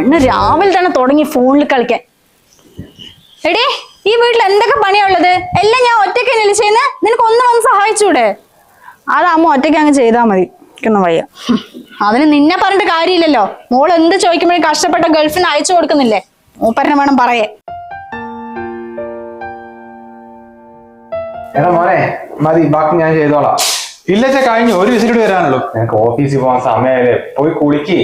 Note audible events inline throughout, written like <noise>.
പെണ്ണ് രാവിലെ തന്നെ തുടങ്ങി ഫോണിൽ കളിക്കാൻ. എടേ ഈ വീട്ടിൽ എന്തൊക്കെ പണിയാ ഉള്ളത്? എല്ലാം ഞാൻ ഒറ്റയ്ക്ക് തന്നെ ചെയ്യുന്നത് നിനക്ക് ഒന്ന് വന്ന് സഹായിച്ചൂടെ? അതാമ്മ അമ്മ ഒറ്റയ്ക്ക് അങ്ങ് ചെയ്താൽ മതി. എനിക്കൊന്നും വയ്യ. അതിന് നിന്നെ പറഞ്ഞിട്ട് കാര്യമില്ലല്ലോ. മോൾ എന്ത് ചോദിക്കുമ്പോഴും കഷ്ടപ്പെട്ട ഗൾഫിന് അയച്ചു കൊടുക്കുന്നില്ലേ? മൂപ്പരനെ വേണം പറയേ എടാ മോനെ മതി ബാക്കി ഞാൻ ചെയ്തോളാം. ഇല്ലച്ചാ കഴിഞ്ഞു. ഒരു വിസിറ്റ് വരാനുള്ളൂ. എനിക്ക് ഓഫീസിൽ പോകാൻ സമയമായില്ലേ? പോയി കുളിക്ക്.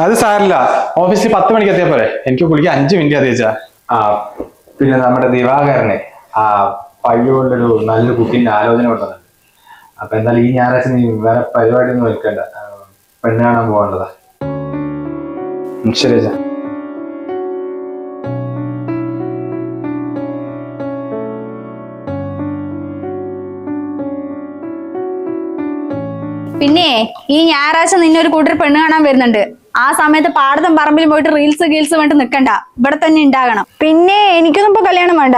അത് സാരില്ല. ഓഫീസിൽ പത്ത് മണിക്ക് എത്തിയാ പോരെ? എനിക്ക് കുളിക്കാൻ അഞ്ച് മിനിറ്റ് അതേച്ചാ ആ പിന്നെ നമ്മുടെ ദിവാകരനെ ആ പയ്യോളൊരു നല്ല കുട്ടിന്റെ ആലോചന കൊണ്ടുവന്നുണ്ട് അപ്പൊ എന്തായാലും ഈ ഞായറാഴ്ച നീ വേറെ പരിപാടി ഒന്നും വെക്കണ്ട ആ, പെണ്ണ് കാണാൻ പോകേണ്ടതാ. ശരി അച്ഛാ പിന്നെ ഈ ഞായറാഴ്ച നിന്നെ ഒരു കൂട്ടർ പെണ്ണ് കാണാൻ വരുന്നുണ്ട്. ആ സമയത്ത് പാടത്തും പറമ്പിലും പോയിട്ട് റീൽസ് ഗീൽസ് വേണ്ടി നിക്കണ്ട. ഇവിടെ തന്നെ ഉണ്ടാകണം പിന്നെ എനിക്കൊന്നും ഇപ്പൊ കല്യാണം വേണ്ട.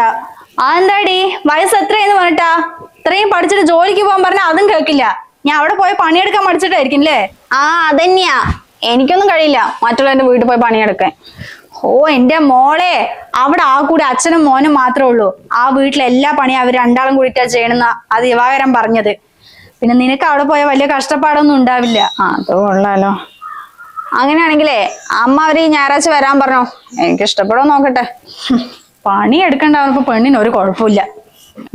അതെന്താടി? വയസ്സ് എത്രയെന്ന് പറഞ്ഞിട്ടാ? ഇത്രയും പഠിച്ചിട്ട് ജോലിക്ക് പോകാൻ പറഞ്ഞാൽ അതും കേൾക്കില്ല. ഞാൻ അവിടെ പോയി പണിയെടുക്കാൻ പഠിച്ചിട്ടായിരിക്കും അല്ലേ ആ അതന്നെയാ. എനിക്കൊന്നും കഴിയില്ല. മറ്റുള്ളവരുടെ വീട്ടിൽ പോയി പണിയെടുക്കാൻ. ഓ എന്റെ മോളെ. അവിടെ ആ കൂടി അച്ഛനും മോനും മാത്രമേ ഉള്ളൂ. ആ വീട്ടിലെ എല്ലാ പണിയും അവർ രണ്ടാളും കൂടിയിട്ടാ ചെയ്യണമെന്നാ അത് ദിവാകരൻ പറഞ്ഞത്. പിന്നെ നിനക്ക് അവിടെ പോയാൽ വലിയ കഷ്ടപ്പാടൊന്നും ഉണ്ടാവില്ല. ആ അത് കൊള്ളാലോ. അങ്ങനെയാണെങ്കിലേ അമ്മ അവർ ഈ ഞായറാഴ്ച വരാൻ പറഞ്ഞോ? എനിക്ക് ഇഷ്ടപ്പെടോ നോക്കട്ടെ. പണി എടുക്കണ്ടാവുമ്പോ പെണ്ണിന് ഒരു കുഴപ്പമില്ല.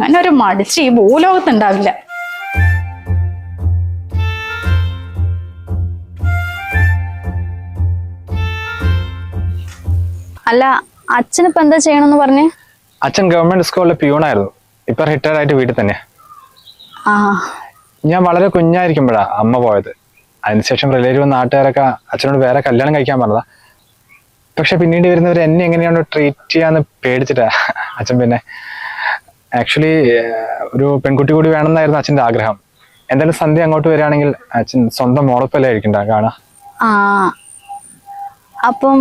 അങ്ങനെ ഒരു മടിച്ച് ഈ ഭൂലോകത്ത് ഉണ്ടാവില്ല. അല്ല അച്ഛനിപ്പോ എന്താ ചെയ്യണമെന്ന് പറഞ്ഞേ? അച്ഛൻ ഗവൺമെന്റ് സ്കൂളിലെ പ്യൂണായിരുന്നു. ഇപ്പൊ റിട്ടയർഡ് ആയിട്ട് വീട്ടിൽ തന്നെയാ. ആ ഞാൻ വളരെ കുഞ്ഞായിരിക്കുമ്പോഴാ അമ്മ പോയത്. അതിനുശേഷം റിലേറ്റീവ് നാട്ടുകാരൊക്കെ അച്ഛനോട് വേറെ കല്യാണം കഴിക്കാൻ പറഞ്ഞതാ. പക്ഷെ പിന്നീട് വരുന്നവർ എന്നെ എങ്ങനെയാണ് ട്രീറ്റ് ചെയ്യാന്ന് പേടിച്ചിട്ടാ അച്ഛൻ പിന്നെ ആക്ച്വലി ഒരു പെൺകുട്ടി കൂടി വേണമെന്നായിരുന്നു അച്ഛന്റെ ആഗ്രഹം. എന്തായാലും സന്ധ്യ അങ്ങോട്ട് വരികയാണെങ്കിൽ അച്ഛൻ സ്വന്തം മോളപ്പല്ലേ ആയിരിക്കണ്ട കാണാ. അപ്പം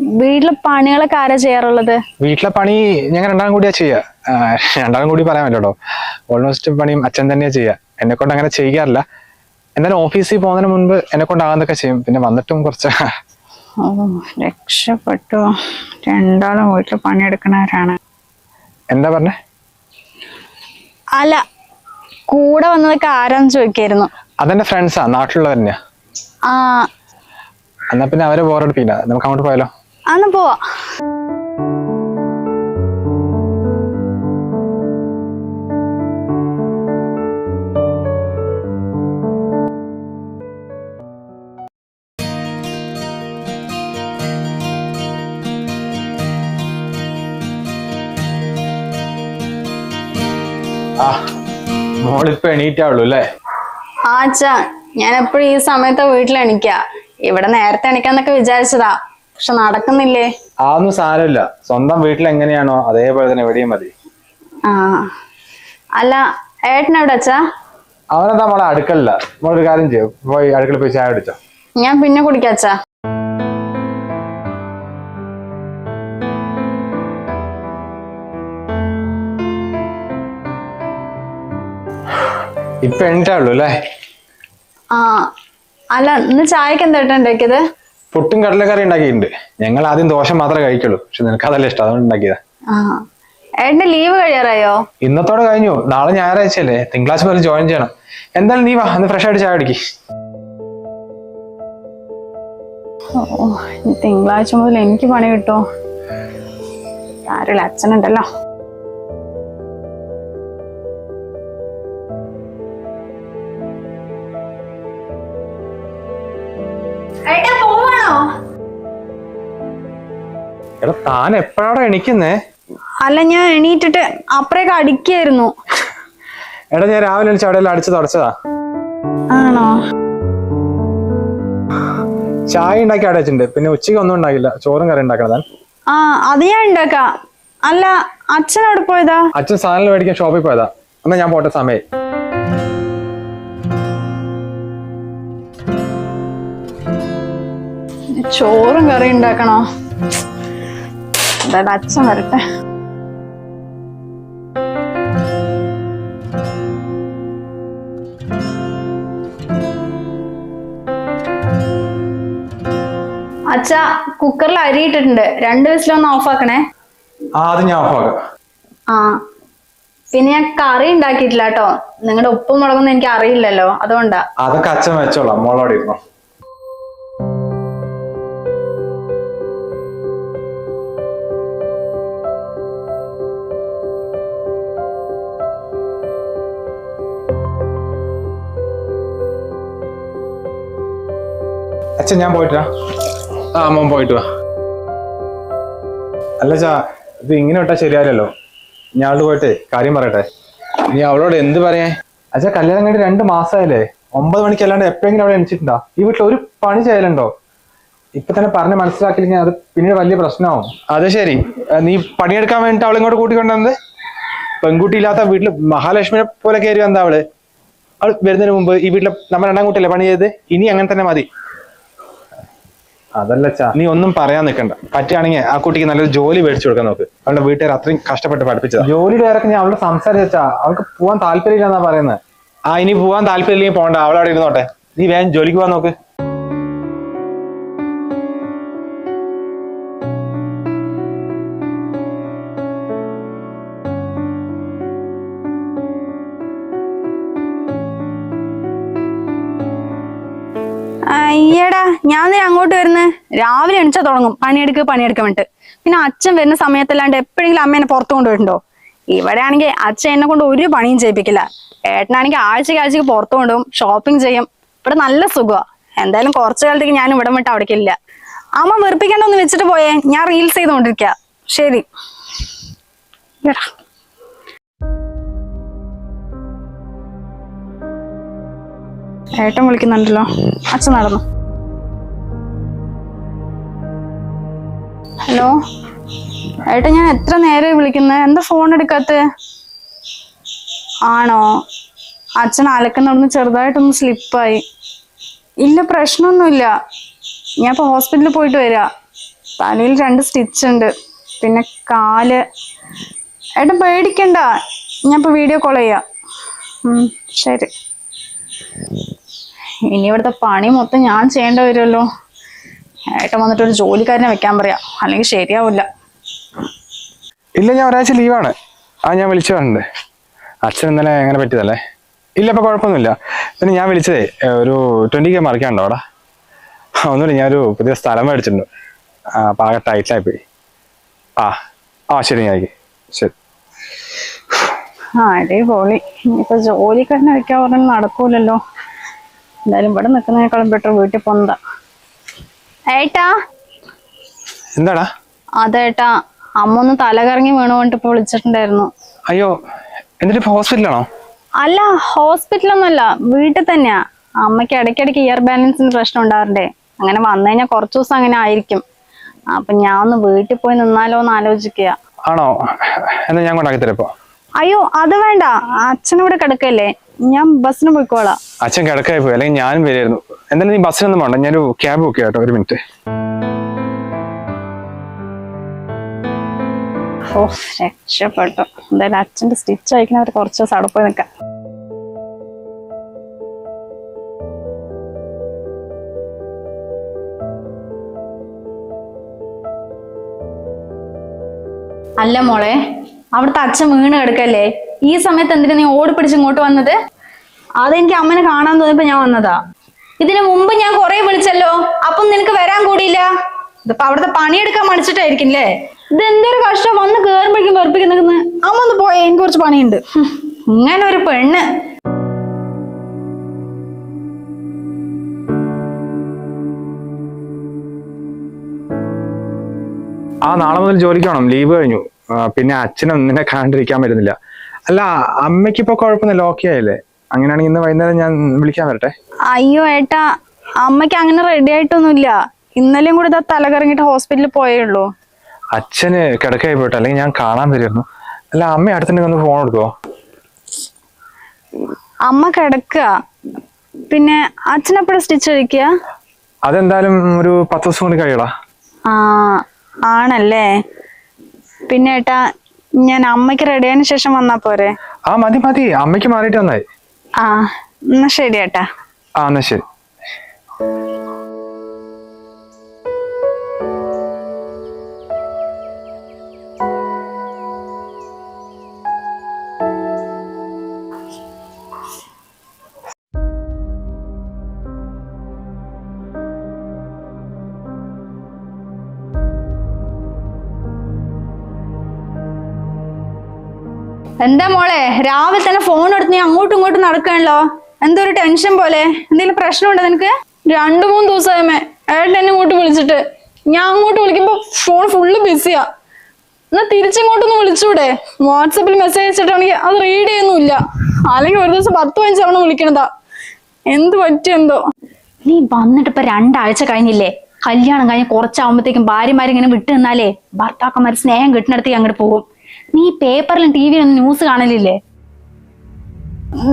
വീട്ടിലെ പണികളൊക്കെ ആരാ ചെയ്യാറുള്ളത്? വീട്ടിലെ പണി ഞങ്ങൾ രണ്ടാം കൂടിയാ ചെയ്യാ. രണ്ടാം കൂടി പറയാൻ പറ്റട്ടോ ഓൾമോസ്റ്റ് പണിയും അച്ഛൻ തന്നെയാ ചെയ്യാ. എന്നെ കൊണ്ട് അങ്ങനെ ചെയ്യാറില്ല. എന്തായാലും ഓഫീസിൽ പോകുന്നതിന് മുൻപ് എന്നെ കൊണ്ടാകുന്നതൊക്കെ ചെയ്യും. പിന്നെ വന്നിട്ടും കുറച്ച് രക്ഷപ്പെട്ടു. രണ്ടാളും വീട്ടിൽ പണിയെടുക്കണവരാണ് എന്താ പറഞ്ഞേ? അല്ല കൂടെ വന്നതൊക്കെ ആരാന്ന് ചോദിക്കായിരുന്നു. അതെന്റെ ഫ്രണ്ട്സാ നാട്ടിലുള്ളവർ തന്നെയാ. ആ. എന്നാ പിന്നെ അവരെ ബോറടിപ്പിക്കില്ല നമുക്ക് അങ്ങോട്ട് പോയാലോ? അന്ന് പോവാ മോളിപ്പോ എണീറ്റാവുള്ളൂ അല്ലേ? ഞാൻ എപ്പോഴും ഈ സമയത്ത് വീട്ടിൽ എണിക്ക ഇവിടെ നേരത്തെ എണിക്കാന്നൊക്കെ വിചാരിച്ചതാ. പക്ഷെ നടക്കുന്നില്ലേ? അതൊന്നും സാരമില്ല. സ്വന്തം വീട്ടിൽ എങ്ങനെയാണോ അതേപോലെ തന്നെ എവിടെയും മതി. ആ. അല്ല ഏട്ടൻ എവിടെ അച്ഛാ? അവനെന്താ മോളെ അടുക്കളില്ല മോളൊരു കാര്യം ചെയ്യും. പോയി അടുക്കള പോയി ചായ അടിച്ചോ ഞാൻ പിന്നെ കുടിക്കാം അച്ഛാ. ഇപ്പൊ ഉള്ളു അല്ലേ? ആ. അല്ല ഇന്ന് ചായക്ക് എന്താ ഉണ്ടാക്കിയത്? പുട്ടും കടലക്കറി ഉണ്ടാക്കിയിട്ടുണ്ട്. ഞങ്ങൾ ആദ്യം ദോശ മാത്രമേ കഴിക്കുള്ളൂ. പക്ഷെ നിനക്ക് അതല്ല ഇഷ്ടം. അതുകൊണ്ട് ഉണ്ടാക്കിയതാ. ഏട്ടന്റെ ലീവ് കഴിയാറായോ? ഇന്നത്തോടെ കഴിഞ്ഞു. നാളെ ഞായറാഴ്ചയല്ലേ. തിങ്കളാഴ്ച മുതൽ ജോയിൻ ചെയ്യണം. എന്തായാലും നീ വാ. ഒന്ന് ഫ്രഷ് ആയിട്ട് ചായ അടിക്ക് തിങ്കളാഴ്ച മുതൽ എനിക്ക് പണി കിട്ടോ. ആരും അച്ഛനുണ്ടല്ലോ. എടാ താൻ എപ്പോഴാണ് എണിക്കുന്നേ? അല്ല ഞാൻ എണീറ്റിട്ട് അപ്പറേക്ക് അടിക്കായിരുന്നു. എടാ ഞാൻ രാവിലെ എണിച്ച് അവിടെ അടിച്ച് തുടച്ചതാ. ആണോ? ചായ ഉണ്ടാക്കി അവിടെ വെച്ചിട്ടുണ്ട്. പിന്നെ ഉച്ചയ്ക്ക് ഒന്നും ഉണ്ടാക്കില്ല ചോറും കറി ഉണ്ടാക്കണതാ ആ അത് ഞാൻ ഉണ്ടാക്കാം. അല്ല അച്ഛൻ അവിടെ പോയതാ? അച്ഛൻ സാധനങ്ങൾ മേടിക്കാൻ ഷോപ്പിൽ പോയതാ. എന്നാ ഞാൻ പോട്ടെ സമയം ചോറും കറി ഉണ്ടാക്കണോ? എന്തായാലും അച്ഛൻ വരട്ടെ. അച്ഛ കുക്കറിൽ അരിയിട്ടിട്ടുണ്ട്. രണ്ട് വിസിലൊന്ന് ഓഫ് ആക്കണേ. ആ അത് ഞാൻ ഓഫാക്കാം ആ. പിന്നെ ഞാൻ കറി ഉണ്ടാക്കിയിട്ടില്ല കേട്ടോ. നിങ്ങളുടെ ഉപ്പും മുളകൊന്നും എനിക്ക് അറിയില്ലല്ലോ. അതുകൊണ്ടാ. അതൊക്കെ അച്ഛൻ വെച്ചോളാം. മോളോടെ ഇരുന്നോ. അച്ഛൻ ഞാൻ പോയിട്ട് വാ. ആ മോൻ പോയിട്ട് വാ. അല്ല ചാ ഇത് ഇങ്ങനെ വിട്ടാ ശരിയാവില്ലല്ലോ. ഞാൻ അവളോട് പോയിട്ടേ കാര്യം പറയട്ടെ. നീ അവളോട് എന്ത് പറയാ? അച്ഛാ കല്യാണം കഴിഞ്ഞ് രണ്ട് മാസമായില്ലേ ഒമ്പത് മണിക്ക് അല്ലാണ്ട് എപ്പോഴെങ്കിലും അവിടെ എണിച്ചിട്ടുണ്ടോ? ഈ വീട്ടിൽ ഒരു പണി ചെയ്യലുണ്ടോ? ഇപ്പൊ തന്നെ പറഞ്ഞ് മനസ്സിലാക്കിയില്ലെങ്കിൽ അത് പിന്നീട് വലിയ പ്രശ്നമാവും. അത് ശരി. നീ പണിയെടുക്കാൻ വേണ്ടിട്ട് അവളെ ഇങ്ങോട്ട് കൂട്ടിക്കൊണ്ടുവന്നത് പെൺകുട്ടി ഇല്ലാത്ത വീട്ടിൽ മഹാലക്ഷ്മിനെ പോലെ കയറി വന്ന അവൾ. അവൾ വരുന്നതിന് മുമ്പ് ഈ വീട്ടിലെ നമ്മൾ രണ്ടാം കൂട്ടിയല്ലേ പണി ചെയ്ത് ഇനി അങ്ങനെ തന്നെ മതി. അതല്ല നീ ഒന്നും പറയാൻ നിൽക്കണ്ട പറ്റുകയാണെങ്കിൽ ആ കുട്ടിക്ക് നല്ലൊരു ജോലി മേടിച്ചു കൊടുക്കാൻ നോക്ക്. അവളുടെ വീട്ടുകാർ അത്രയും കഷ്ടപ്പെട്ട് പഠിപ്പിച്ചത്. ജോലി ഇറക്കി ഞാൻ അവളോട് സംസാരിച്ചാ അവൾക്ക് പോവാൻ താല്പര്യമില്ലെന്നാ പറയുന്നത് ആ ഇനി പോവാൻ താല്പര്യമില്ലെങ്കിൽ പോകണ്ട അവളവിടെ ഇരുന്നോട്ടെ. നീ വേഗം ജോലിക്ക് പോവാൻ നോക്ക്. ഞാൻ നേരെ അങ്ങോട്ട് വരുന്നത് രാവിലെ എണിച്ചാ തുടങ്ങും. പണിയെടുക്കുക പണിയെടുക്കാൻ വേണ്ടിട്ട് പിന്നെ അച്ഛൻ വരുന്ന സമയത്തല്ലാണ്ട് എപ്പോഴെങ്കിലും അമ്മ എന്നെ പുറത്തു കൊണ്ടുപോയിട്ടുണ്ടോ ഇവിടെ ആണെങ്കിൽ അച്ഛൻ എന്നെ കൊണ്ട് ഒരു പണിയും ചെയ്യിപ്പിക്കില്ല. ഏട്ടനാണെങ്കിൽ ആഴ്ചയ്ക്ക് ആഴ്ചയ്ക്ക് പുറത്തു കൊണ്ടുപോകും ഷോപ്പിംഗ് ചെയ്യും. ഇവിടെ നല്ല സുഖമാ എന്തായാലും കുറച്ചു കാലത്തേക്ക് ഞാൻ ഇവിടെ വിട്ട് അവിടേക്കില്ല അമ്മ വെറുപ്പിക്കേണ്ടൊന്ന് വെച്ചിട്ട് പോയേ? ഞാൻ റീൽസ് ചെയ്തുകൊണ്ടിരിക്ക. ശരി. ഏട്ടൻ വിളിക്കുന്നുണ്ടല്ലോ. അച്ഛൻ നടന്നു? ഹലോ? ഏട്ടാ ഞാൻ എത്ര നേരമായി വിളിക്കുന്നത് എന്താ ഫോൺ എടുക്കാത്ത? ആണോ? അച്ഛൻ അലക്കുന്നിടന്ന് ചെറുതായിട്ടൊന്ന് സ്ലിപ്പായി ഇല്ല പ്രശ്നമൊന്നുമില്ല. ഞാൻ ഇപ്പൊ ഹോസ്പിറ്റലിൽ പോയിട്ട് വരാ. തലയിൽ രണ്ട് സ്റ്റിച്ച് ഉണ്ട്. പിന്നെ കാൽ. ഏട്ടൻ പേടിക്കണ്ട. ഞാൻ ഇപ്പൊ വീഡിയോ കോൾ ചെയ്യാം. ശരി. ഇനി ഇവിടുത്തെ പണി മൊത്തം ഞാൻ ചെയ്യേണ്ടി വരുമല്ലോ. ഏട്ടൻ വന്നിട്ട് ഒരു ജോലിക്കാരനെ വെക്കാൻ പറയാ. അല്ലെങ്കിൽ ശരിയാവില്ല. ഇല്ല ഞാൻ ഒരാഴ്ച ലീവാണ് ആ ഞാൻ വിളിച്ചു പറഞ്ഞിട്ടുണ്ട് അച്ഛൻ ഇന്നലെ എങ്ങനെ പറ്റിയതല്ലേ? ഇല്ല ഇപ്പൊ കുഴപ്പമൊന്നുമില്ല. പിന്നെ ഞാൻ വിളിച്ചതേ ഒരു ട്വന്റി കെ മറിക്കാണ്ടോ അവിടെ. ഒന്നുമില്ല ഞാനൊരു പുതിയ സ്ഥലം മേടിച്ചിട്ടുണ്ട്. ആ അപ്പൊ ആകെ ടൈറ്റായി പോയി. ആ ആ ശരി ഞാൻ. ശരി. ആ അടിപൊളി. ഇനിയിപ്പോ ജോലിക്കാരനെ വെക്കാൻ പറഞ്ഞാൽ നടക്കൂലല്ലോ. എന്തായാലും ഇവിടെ നിൽക്കുന്നതിനേക്കാളും ബെറ്റർ വീട്ടിൽ പോന്നതാ. ഏട്ടാ? എന്താടാ? അതേട്ടാ അമ്മ ഒന്ന് തലകറങ്ങി വീണു ഇപ്പൊ വിളിച്ചിട്ടുണ്ടായിരുന്നു. അയ്യോ എന്നിട്ട് ഹോസ്പിറ്റലാണോ? അല്ല ഹോസ്പിറ്റലൊന്നുമല്ല വീട്ടിൽ തന്നെയാ. അമ്മയ്ക്ക് ഇടയ്ക്കിടയ്ക്ക് ഇയർ ബാലൻസിന് പ്രശ്നം ഉണ്ടാവാറുണ്ടേ. അങ്ങനെ വന്നു കഴിഞ്ഞാൽ കുറച്ച് ദിവസം അങ്ങനെ ആയിരിക്കും. അപ്പൊ ഞാൻ ഒന്ന് വീട്ടിൽ പോയി നിന്നാലോ എന്ന് ആലോചിക്കുക ആണോ? എന്നാ ഞാൻ കൊണ്ടാക്കി തരപ്പോ അയ്യോ അത് വേണ്ട. അച്ഛനിവിടെ കിടക്കല്ലേ. ഞാൻ ബസ്സിന് പോയിക്കോളാം. അച്ഛൻ കിടക്കായി പോയി. അല്ലെങ്കിൽ ഞാനും വരുമായിരുന്നു എന്തായാലും നീ ബസ്സിനൊന്നും വേണ്ട. ഞാനൊരു ക്യാബ് ബുക്ക് ചെയ്യാം കേട്ടോ ഒരു മിനിറ്റ് ഓ രക്ഷപ്പെട്ടു. എന്തായാലും അച്ഛന്റെ സ്റ്റിച്ച് അയക്കുന്നവർ കുറച്ച് ദിവസം അവിടെ പോയി നിൽക്കാം. അല്ല മോളെ അവിടുത്തെ അച്ഛൻ വീണ് കിടക്കല്ലേ? ഈ സമയത്ത് എന്തിനാ നീ ഓടി പിടിച്ച് ഇങ്ങോട്ട് വന്നത്? അതെനിക്ക് അമ്മനെ കാണാൻ തോന്നിയപ്പോ ഞാൻ വന്നതാ. ഇതിനു മുമ്പ് ഞാൻ കുറെ വിളിച്ചല്ലോ. അപ്പം നിനക്ക് വരാൻ കൂടിയില്ല? ഇതിപ്പോ അവിടുത്തെ പണിയെടുക്കാൻ മടിച്ചിട്ടായിരിക്കും അല്ലേ ഇത് എന്തൊരു കഷ്ടം. വന്ന് കേറുമ്പോഴേക്കും വെറുപ്പിക്കുന്ന അമ്മ ഒന്ന് പോയേ എനിക്ക് കുറച്ച് പണിയുണ്ട്. ഇങ്ങനെ ഒരു പെണ്ണ്. ആ നാളെ മുതൽ ജോലിക്ക് പോകണം ലീവ് കഴിഞ്ഞു. പിന്നെ അച്ഛനും നിന്നെ കണ്ടിരിക്കാൻ പറ്റുന്നില്ല. അല്ല അമ്മയ്ക്ക് ഇപ്പൊ കുഴപ്പമൊന്നുമില്ല. ഓക്കെ ആയില്ലേ? അങ്ങനെയാണെങ്കിൽ ഇന്ന് വൈകുന്നേരം ഞാൻ വിളിക്കാൻ വരട്ടെ? അയ്യോ ഏട്ടാ അമ്മയ്ക്ക് അങ്ങനെ റെഡി ആയിട്ടൊന്നുമില്ല. ഇന്നലെയും കൂടി ഇതാ തലകറങ്ങിട്ട് ഹോസ്പിറ്റലിൽ പോയേ ഉള്ളൂ. അച്ഛന് കിടക്കായി പോയിട്ട് അല്ലെങ്കിൽ ഞാൻ കാണാൻ വരുമായിരുന്നു അല്ല അമ്മ അടുത്തുണ്ടെങ്കിൽ ഒന്ന് ഫോൺ എടുക്കോ അമ്മ കിടക്കുക പിന്നെ അച്ഛനെപ്പോഴും സ്റ്റിച്ച് കഴിക്കുക അതെന്തായാലും ഒരു പത്ത് ദിവസം കൊണ്ട് കഴിയടാ. ആ ആണല്ലേ. പിന്നെ ഏട്ടാ ഞാൻ അമ്മയ്ക്ക് റെഡി ആയതിനു ശേഷം വന്നാ പോരെ? ആ മതി മതി. അമ്മയ്ക്ക് മാറിയിട്ട് വന്നായി ആ എന്നാ ശരി ഏട്ടാ ആ എന്നാ ശരി. എന്താ മോളെ? രാവിലെ തന്നെ ഫോൺ എടുത്ത് നീ അങ്ങോട്ടും ഇങ്ങോട്ടും നടക്കാണല്ലോ. എന്തോ ഒരു ടെൻഷൻ പോലെ? എന്തെങ്കിലും പ്രശ്നമുണ്ടോ നിനക്ക്? രണ്ടു മൂന്ന് ദിവസമേ ഏട്ടൻ എന്നെ ഇങ്ങോട്ട് വിളിച്ചിട്ട്. ഞാൻ അങ്ങോട്ട് വിളിക്കുമ്പോ ഫോൺ ഫുള്ള് ബിസിയാ എന്നാ തിരിച്ചിങ്ങോട്ടൊന്ന് വിളിച്ചൂടെ? വാട്സപ്പിൽ മെസ്സേജ് അയച്ചിട്ടാണെങ്കിൽ അത് റീഡ് ചെയ്യുന്നില്ല അല്ലെങ്കിൽ ഒരു ദിവസം പത്ത് പതിനഞ്ച് തവണ വിളിക്കണതാ. എന്ത് പറ്റിയെന്തോ നീ വന്നിട്ട് ഇപ്പൊ രണ്ടാഴ്ച കഴിഞ്ഞില്ലേ? കല്യാണം കഴിഞ്ഞ് കുറച്ചാവുമ്പോഴത്തേക്കും ഭാര്യമാരിങ്ങനെ വിട്ടു നിന്നാലേ ഭർത്താക്കന്മാർ സ്നേഹം കിട്ടുന്നിടത്തേക്ക് അങ്ങോട്ട് പോകും. നീ പേപ്പറിലും ടി വിയിലും ന്യൂസ് കാണലില്ലേ?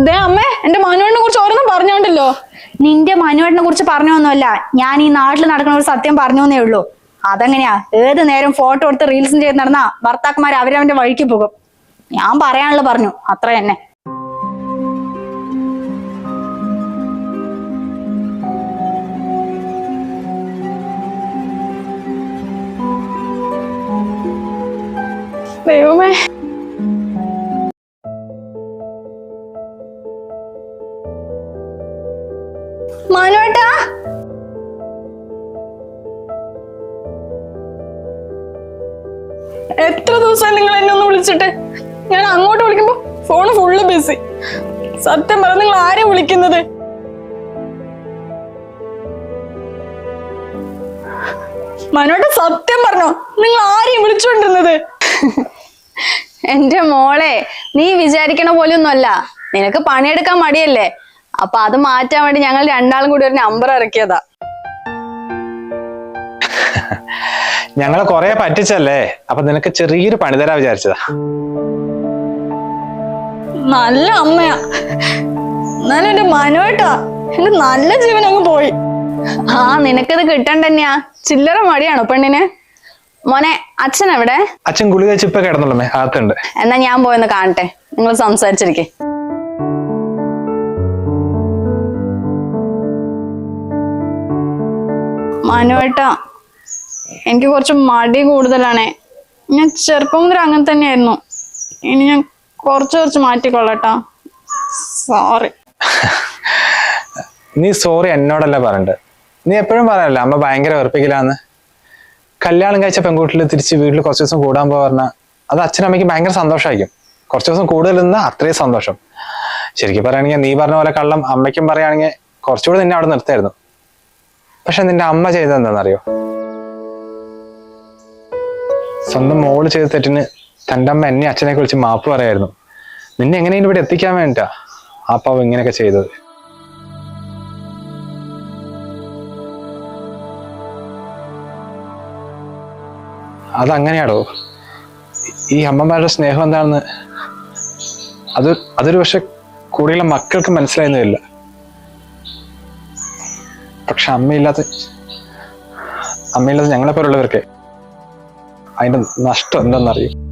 ദേ അമ്മേ എന്റെ മനുവേട്ടിനെ കുറിച്ച് ഓരോന്നും പറഞ്ഞോണ്ടല്ലോ. നിന്റെ മനുവേട്ടിനെ കുറിച്ച് പറഞ്ഞൊന്നുമല്ല. ഞാൻ ഈ നാട്ടിൽ നടക്കുന്ന ഒരു സത്യം പറഞ്ഞേ ഉള്ളൂ. അതെങ്ങനെയാ? ഏത് നേരം ഫോട്ടോ എടുത്ത് റീൽസും ചെയ്ത് നടന്നാ ഭർത്താക്കന്മാർ അവരവന്റെ വഴിക്ക് പോകും. ഞാൻ പറയാനുള്ള പറഞ്ഞു. അത്ര തന്നെ ദൈവമേ. എത്ര ദിവസമായി നിങ്ങൾ എന്നെ ഒന്ന് വിളിച്ചിട്ട്? ഞാൻ അങ്ങോട്ട് വിളിക്കുമ്പോ ഫോൺ ഫുള്ള് ബിസി സത്യം പറഞ്ഞ നിങ്ങൾ ആരെ വിളിക്കുന്നത്? മനോട്ട് സത്യം പറഞ്ഞോ നിങ്ങൾ ആരെയും വിളിച്ചുകൊണ്ടിരുന്നത്? എന്റെ മോളെ നീ വിചാരിക്കണ പോലെയൊന്നുമല്ല. നിനക്ക് പണിയെടുക്കാൻ മടിയല്ലേ? അപ്പൊ അത് മാറ്റാൻ വേണ്ടി ഞങ്ങൾ രണ്ടാളും കൂടി ഒരു നമ്പർ ഇറക്കിയതാ. ഞങ്ങളെ കൊറേ പറ്റിച്ചല്ലേ? അപ്പൊ നിനക്ക് ചെറിയൊരു പണി തരാ വിചാരിച്ചതാ. നല്ല അമ്മയാ. എന്നാലും എന്റെ മനോട്ടാ എന്റെ നല്ല ജീവൻ അങ്ങ് പോയി. ആ നിനക്കത് കിട്ടണ്ടെന്നെയാ. ചില്ലറ മടിയാണോ പെണ്ണിന്? മോനെ അച്ഛൻ എവിടെ അച്ഛൻ ഗുളി കഴിച്ച് ഇപ്പൊ കിടന്നുള്ളമേ അകത്തുണ്ട്. എന്നാ ഞാൻ പോയെന്ന് കാണട്ടെ. നിങ്ങൾ സംസാരിച്ചിരിക്കേ. മനുവേട്ടാ എനിക്ക് കുറച്ച് മടി കൂടുതലാണേ. ഞാൻ ചെറുപ്പം മുതൽ അങ്ങനെ തന്നെയായിരുന്നു. ഇനി ഞാൻ കുറച്ച് കുറച്ച് മാറ്റിക്കൊള്ളട്ടാ. സോറി <laughs> നീ സോറി എന്നോടല്ല പറഞ്ഞിട്ട് നീ എപ്പോഴും പറയാനല്ലേ അമ്മ ഭയങ്കര വെറുപ്പിക്കലാന്ന്? കല്യാണം കഴിച്ച പെൺകുട്ടികൾ തിരിച്ച് വീട്ടിൽ കുറച്ച് ദിവസം കൂടാൻ പോകാൻ പറഞ്ഞാൽ അത് അച്ഛനമ്മയ്ക്ക് ഭയങ്കര സന്തോഷമായിരിക്കും കുറച്ച് ദിവസം കൂടുതൽ നിന്ന് അത്രയും സന്തോഷം. ശരിക്കും പറയുകയാണെങ്കിൽ നീ പറഞ്ഞ പോലെ കള്ളം അമ്മയ്ക്കും പറയുകയാണെങ്കിൽ കുറച്ചുകൂടി നിന്നെ അവിടെ നിർത്തായിരുന്നു. പക്ഷെ നിന്റെ അമ്മ ചെയ്തത് എന്താണെന്നറിയോ? സ്വന്തം മോൾ ചെയ്ത തെറ്റിന് തന്റെ അമ്മ എന്നെ അച്ഛനെ കുറിച്ച് മാപ്പ് പറയായിരുന്നു. നിന്നെ എങ്ങനെയും ഇവിടെ എത്തിക്കാൻ വേണ്ടിട്ടാ ആ പാവം ഇങ്ങനെയൊക്കെ ചെയ്തത്? അതങ്ങനെയാടോ? ഈ അമ്മമാരുടെ സ്നേഹം എന്താണെന്ന് അത് അതൊരു പക്ഷെ കൂടെയുള്ള മക്കൾക്ക് മനസ്സിലായിരുന്നില്ല പക്ഷെ അമ്മയില്ലാത്ത അമ്മയില്ലാത്ത ഞങ്ങളെപ്പോലുള്ളവർക്ക് അതിന്റെ നഷ്ടം എന്താണെന്നറിയും.